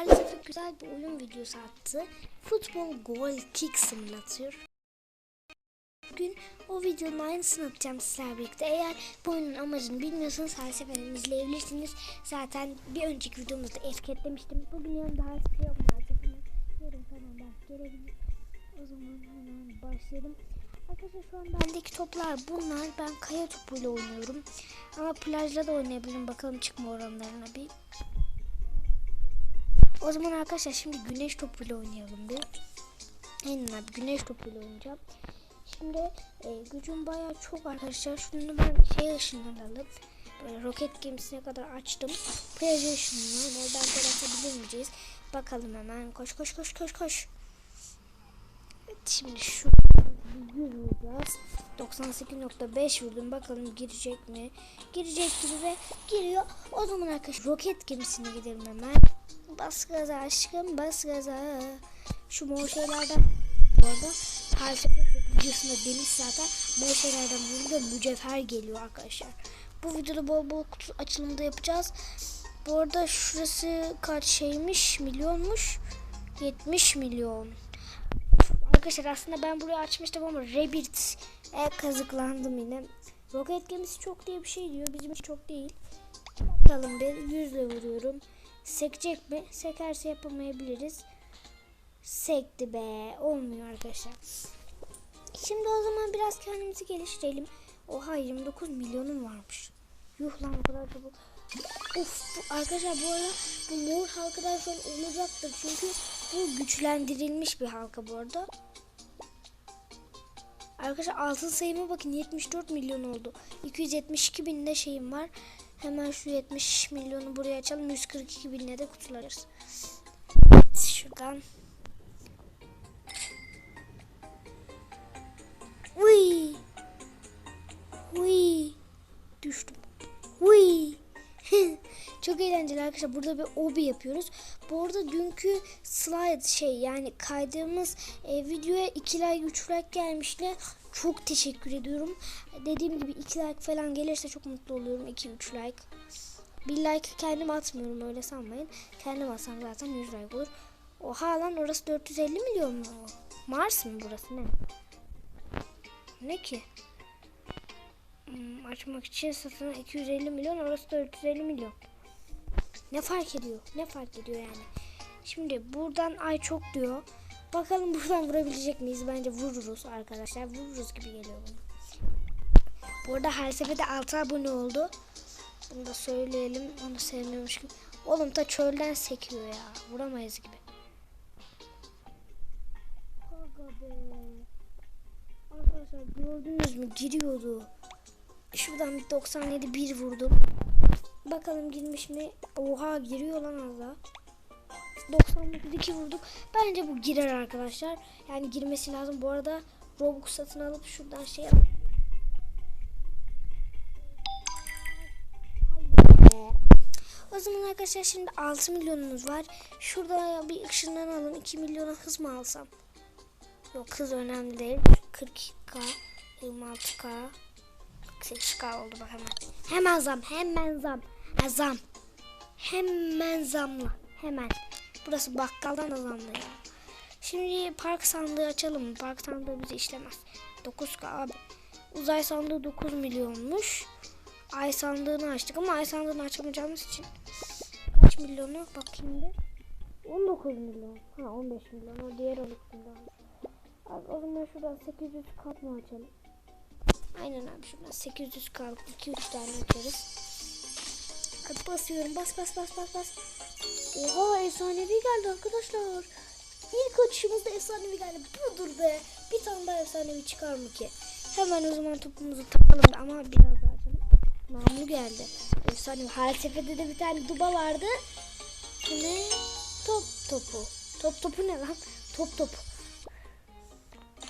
Halbuki güzel bir oyun videosu attı. Futbol Goal Kick Simulator. Bugün o videonun aynısını yapacağım sizlerle birlikte. Eğer bu oyunun amacını bilmiyorsanız her seferini izleyebilirsiniz. Zaten bir önceki videomuzda etiketlemiştim. Bugün yanımda her şey yok maalesef. Yarın falan belki gelebilir. O zaman hemen başlayalım. Arkadaşlar şu an bendeki toplar bunlar. Ben kaya topuyla oynuyorum. Ama plajda da oynayabilirim. Bakalım çıkma oranlarına bir. O zaman arkadaşlar şimdi güneş topuyla oynayalım bir. Aynen abi güneş topuyla oynayacağım. Şimdi e, gücüm bayağı çok arkadaşlar. Şunu ben şey ışınlanalım. Böyle roket gemisine kadar açtım. Plaja ışınlanalım. Oradan gol atabilir miyiz? Bakalım hemen. Koş koş koş koş koş. Evet, şimdi şu 100 vuracağız. 98.5 vurdum. Bakalım girecek mi? Girecek gibi ve giriyor. O zaman arkadaşlar roket gemisine gidelim hemen. Bas gaza aşkım bas gaza. Şu mor şeylerden her sefer videosunda demiş zaten mor şeylerden vurunca mücevher geliyor arkadaşlar. Bu videoda bol bol kutu açılımı da yapacağız. Bu arada şurası kaç şeymiş milyonmuş 70 milyon. Arkadaşlar aslında ben burayı açmıştım ama Rabbit e, kazıklandım yine. Roket gemisi çok diye bir şey diyor. Bizim çok değil. Bakalım bir yüzle vuruyorum. Sekecek mi? Sekerse yapamayabiliriz. Sekti be. Olmuyor arkadaşlar. Şimdi o zaman biraz kendimizi geliştirelim. Oha 29 milyonum varmış. Yuh lan o kadar çabuk. Of arkadaşlar bu arada bu mor halkadan sonra olacaktır. Çünkü bu güçlendirilmiş bir halka bu arada. Arkadaşlar altın sayıma bakın 74 milyon oldu. 272 binde şeyim var. Hemen şu 70 milyonu buraya açalım. 142 binle de kutularız. Evet, şuradan. Uy. Uy. Düştüm. Uy. Çok eğlenceli arkadaşlar. Burada bir obi yapıyoruz. Bu arada dünkü slide şey yani kaydığımız e, videoya 2 like 3 like gelmişti. Çok teşekkür ediyorum. Dediğim gibi 2 like falan gelirse çok mutlu oluyorum. 2-3 like. Bir like kendim atmıyorum öyle sanmayın. Kendim atsam zaten 100 like olur. Oha lan orası 450 milyon mu? Mars mı burası ne? Ne ki? Hmm, açmak için satın 250 milyon orası 450 milyon. Ne fark ediyor? Ne fark ediyor yani? Şimdi buradan ay çok diyor. Bakalım buradan vurabilecek miyiz? Bence vururuz arkadaşlar. Vururuz gibi geliyor bana. Bu arada Halsefe'de 6 abone oldu. Bunu da söyleyelim. Onu sevmiyormuş gibi. Oğlum da çölden sekiyor ya. Vuramayız gibi. Arkadaşlar gördünüz mü? Giriyordu. Şuradan bir 97 1 vurdum. Bakalım girmiş mi? Oha giriyor lan Allah. 99'daki vurduk. Bence bu girer arkadaşlar. Yani girmesi lazım. Bu arada Robux satın alıp şuradan şey alalım. O zaman arkadaşlar şimdi 6 milyonumuz var. Şurada bir ışınlanalım. 2 milyona hız mı alsam? Yok hız önemli değil. 42k, 26k, 48k oldu bak hemen. Hemen zam, hemen zam. Zam. Hemen zamla, hemen. Burası bakkaldan da zamlı ya. Şimdi park sandığı açalım? Park sandığı bize işlemez. 9k abi. Uzay sandığı 9 milyonmuş. Ay sandığını açtık ama ay sandığını açamayacağımız için kaç milyonu bakayım bir. 19 milyon. Ha 15 milyon. O diğer 12 milyon. Abi o zaman şuradan 800 kart mı açalım? Aynen abi şuradan 800 kart 2-3 tane açarız. Basıyorum. Bas bas bas bas bas. Oha efsanevi geldi arkadaşlar. İlk açışımızda efsanevi geldi. Budur be. Bir tane daha efsanevi çıkar mı ki? Hemen o zaman topumuzu takalım ama biraz daha açalım. Namlu geldi. Efsanevi. Her seferde de bir tane duba vardı. Ne? Top topu. Top topu ne lan? Top topu.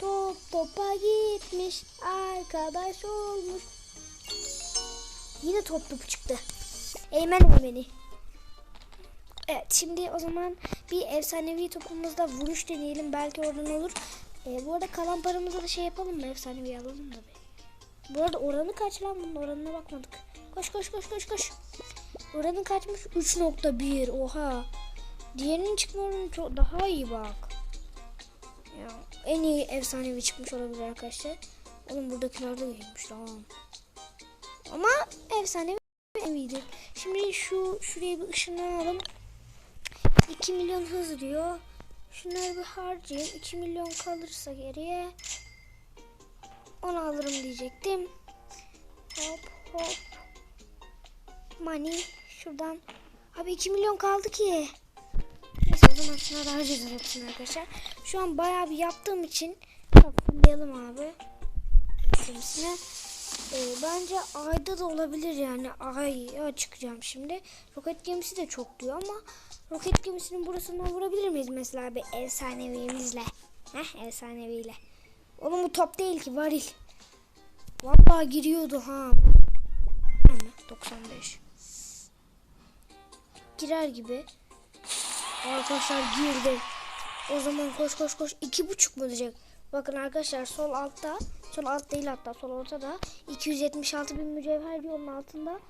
Top topa gitmiş. Arkadaş olmuş. Yine top topu çıktı. Eymen eymeni. Evet şimdi o zaman bir efsanevi topumuzda vuruş deneyelim. Belki oradan olur. Ee, bu arada kalan paramızı da şey yapalım mı? Efsanevi alalım da bir. Bu arada oranı kaç lan? Bunun oranına bakmadık. Koş koş koş koş koş. Oranı kaçmış? 3.1. Oha. Diğerinin çıkma oranı çok daha iyi bak. Ya en iyi efsanevi çıkmış olabilir arkadaşlar. Oğlum buradakiler de iyiymiş lan. Ama efsanevi iyiydi. Şimdi şu şuraya bir ışınlanalım. 2 milyon hız diyor. Şunları bir harcayayım. 2 milyon kalırsa geriye onu alırım diyecektim. Hop hop. Money şuradan. Abi 2 milyon kaldı ki. Neyse o zaman şuna da harcayacağız hepsini arkadaşlar. Şu an bayağı bir yaptığım için hatırlayalım abi. Hepsini. Ee, bence ayda da olabilir yani. Ay'a çıkacağım şimdi. Roket gemisi de çok diyor ama roket gemisinin burasından vurabilir miyiz mesela bir efsanevimizle? Heh efsaneviyle. Oğlum bu top değil ki varil. Vallahi giriyordu ha. 95. Girer gibi. Arkadaşlar girdi. O zaman koş koş koş. iki buçuk mu diyecek? Bakın arkadaşlar sol altta. Sol alt değil hatta sol ortada. 276 bin mücevher onun altında.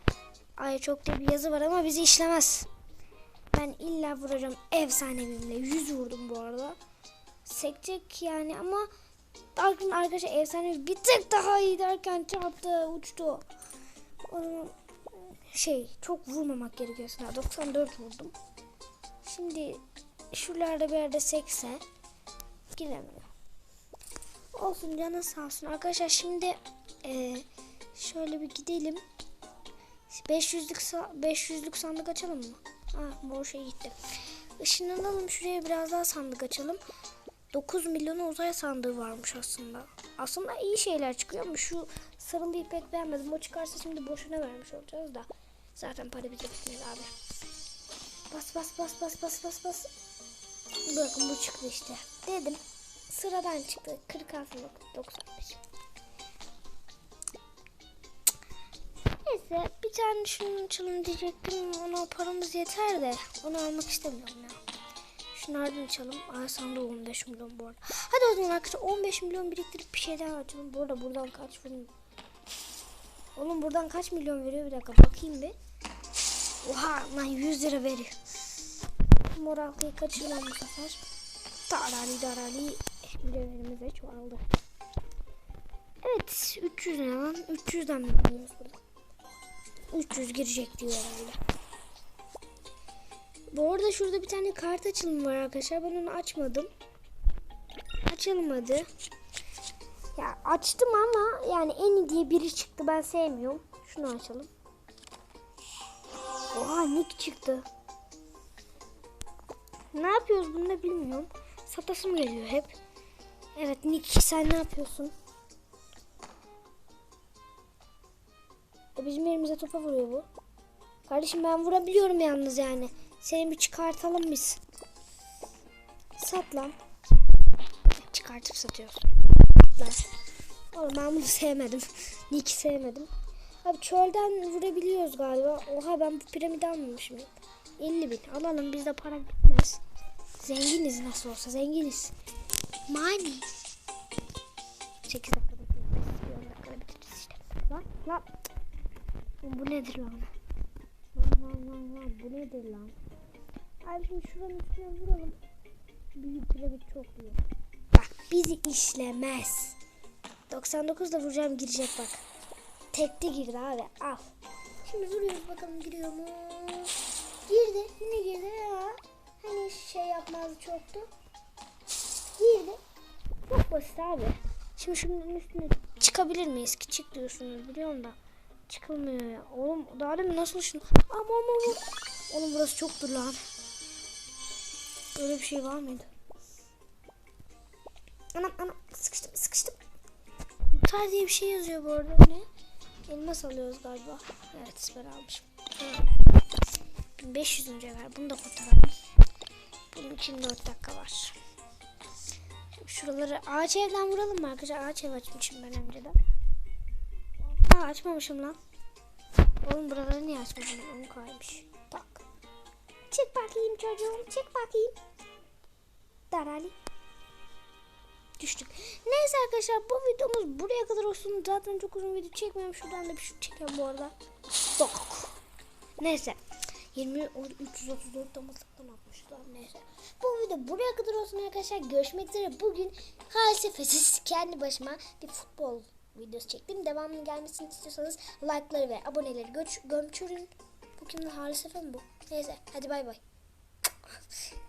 Ay çok da bir yazı var ama bizi işlemez. Ben illa vuracağım efsanevimle. 100 vurdum bu arada. Sekecek yani ama Dark'ın arkadaşlar efsane bir tık daha iyi derken çarptı uçtu. Şey çok vurmamak gerekiyor aslında. 94 vurdum. Şimdi şuralarda bir yerde sekse giremiyor. Olsun canı sağ olsun. Arkadaşlar şimdi eee, şöyle bir gidelim. 500'lük sa- 500'lük sandık açalım mı? Ah boşa gitti. Işınlanalım şuraya biraz daha sandık açalım. 9 milyonu uzay sandığı varmış aslında. Aslında iyi şeyler çıkıyor ama şu sarılıyı pek beğenmedim. O çıkarsa şimdi boşuna vermiş olacağız da. Zaten para bize bitmedi abi. Bas bas bas bas bas bas bas. Bakın bu çıktı işte. Dedim. Sıradan çıktı. 46 95. Neyse bir tane şunu açalım diyecektim. Ona paramız yeter de onu almak istemiyorum ya. Şunlardan açalım. Aa sandığı 15 milyon bu arada. Hadi o zaman arkadaşlar 15 milyon biriktirip bir şey daha açalım. Bu arada buradan kaç milyon? Oğlum buradan kaç milyon veriyor bir dakika bakayım bir. Oha lan 100 lira veriyor. Mor halkayı kaçırmam bu sefer. Darali darali mücevherimiz de çoğaldı. Evet 300 ne lan? 300'den mi gidiyoruz burada? 300 girecek diyor herhalde. Bu arada şurada bir tane kart açılımı var arkadaşlar. Ben onu açmadım. Açılmadı. Ya açtım ama yani en iyi diye biri çıktı. Ben sevmiyorum. Şunu açalım. Oha Nick çıktı. Ne yapıyoruz bunu da bilmiyorum. Satasım geliyor hep. Evet Nick sen ne yapıyorsun? Bizim yerimize topa vuruyor bu. Kardeşim ben vurabiliyorum yalnız yani. Seni bir çıkartalım biz. Sat lan. Çıkartıp satıyorsun. Lan. Oğlum ben bunu sevmedim. Nick'i sevmedim. Abi çölden vurabiliyoruz galiba. Oha ben bu piramidi almamışım. 50 bin. Alalım bizde para bitmez. Zenginiz nasıl olsa zenginiz. Money. 8 dakikada bitiririz. 10 dakikada bitiririz işte. Lan lan. Bu nedir lan? Lan lan lan lan bu nedir lan? Abi şimdi şuranın üstüne vuralım. Büyük piramit çok iyi. Bak bizi işlemez. 99'da vuracağım girecek bak. Tekte girdi abi al. Şimdi vuruyoruz bakalım giriyor mu? Girdi. Yine girdi ya. Hani şey yapmazdı çoktu. Girdi. Çok basit abi. Şimdi şunun üstüne çıkabilir miyiz ki çık diyorsunuz biliyorum da. Çıkılmıyor ya. Oğlum daha demin nasıl şunu? Ama ama ama. Oğlum burası çoktur lan. Öyle bir şey var mıydı? Anam anam sıkıştım sıkıştım. Muhtar diye bir şey yazıyor bu arada ne? Elmas alıyoruz galiba. Evet ben almışım. Tamam. 1500 mücevher bunu da kurtaralım. Bunun için 4 dakika var. Şuraları ağaç evden vuralım mı arkadaşlar? Ağaç ev açmışım ben önceden. Ha açmamışım lan. Oğlum buraları niye açmadım? Onu kaymış. Tak. Çık bakayım çocuğum. Çık bakayım. Darali. Düştük. Neyse arkadaşlar bu videomuz buraya kadar olsun. Zaten çok uzun video çekmiyorum. Şuradan da bir şut çekeyim bu arada. Dok. Neyse. 20 o 334 damaslıktan atmışlar neyse. Bu video buraya kadar olsun arkadaşlar. Görüşmek üzere. Bugün halsefesiz kendi başıma bir futbol videosu çektim. Devamının gelmesini istiyorsanız like'ları ve aboneleri göç, gömçürün. Bu kimde Halis Efe mi bu? Neyse hadi bay bay.